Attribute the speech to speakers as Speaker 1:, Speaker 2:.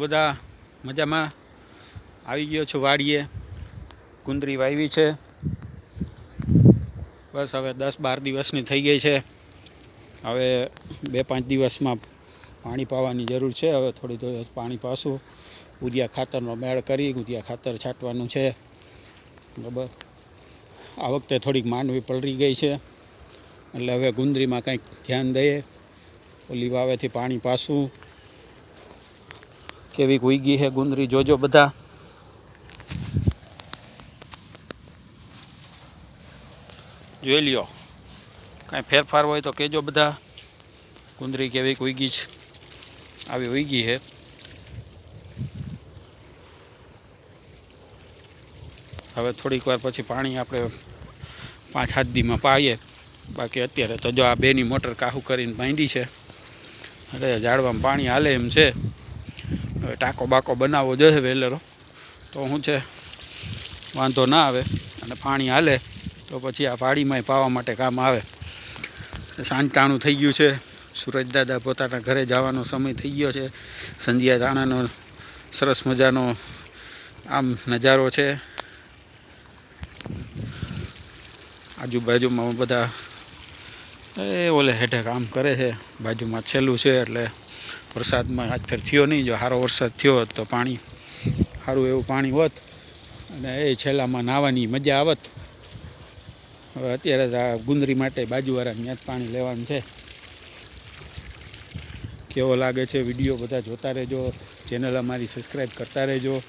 Speaker 1: બધા મજામાં? આવી ગયો છું વાડીએ. કુંદરી વાવી છે. બસ હવે દસ બાર દિવસની થઈ ગઈ છે. હવે બે પાંચ દિવસમાં પાણી પાવાની જરૂર છે. હવે થોડી થોડી પાણી પાશું ઉદિયા ખાતરનો મેળ કરી ઉદિયા ખાતર છાંટવાનું છે. બરાબર. આ વખતે થોડીક માંડવી પલળી ગઈ છે. એટલે હવે ગુંદરીમાં કંઈક ધ્યાન દઈએ. ઓલી વાવેથી પાણી પાશું કેવી ઉગી છે ગુંદરી? જોજો બધા. જોઈ લ્યો. કાંઈ ફેરફાર હોય તો કહેજો બધા. ગુંદરી કેવી ઉગી છે? આવી ઉગી છે હવે થોડીક વાર પછી પાણી આપણે પાંચ સાત દીમાં પાઈએ. બાકી અત્યારે તો જો આ બેની મોટર કાહુ કરીને બાંધી છે. એટલે ઝાડવામાં પાણી હાલે એમ છે. હવે ટાંકો બાકો બનાવવો જોઈએ વેલરો. તો શું છે, વાંધો ના આવે અને પાણી હાલે, તો પછી આ વાડીમાંય પાવા માટે કામ આવે. સાંજટાણું થઈ ગયું છે. સુરજ દાદા પોતાના ઘરે જવાનો સમય થઈ ગયો છે. સંધ્યા દાણાનો સરસ મજાનો આમ નજારો છે. આજુબાજુમાં બધા, એ ઓલે હેઠે કામ કરે છે. બાજુમાં છેલ્લું છે એટલે વરસાદમાં આજ ફેર થયો નહીં. જો સારો વરસાદ થયો હોત તો પાણી સારું એવું પાણી હોત અને એ છેલ્લામાં નાહવાની મજા આવત. હવે અત્યારે આ ગુંદરી માટે બાજુવાળા ત્યાં જ પાણી લેવાનું છે. કેવો લાગે છે વીડિયો બધા જોતા રહેજો. ચેનલ અમારી સબસ્ક્રાઈબ કરતા રહેજો.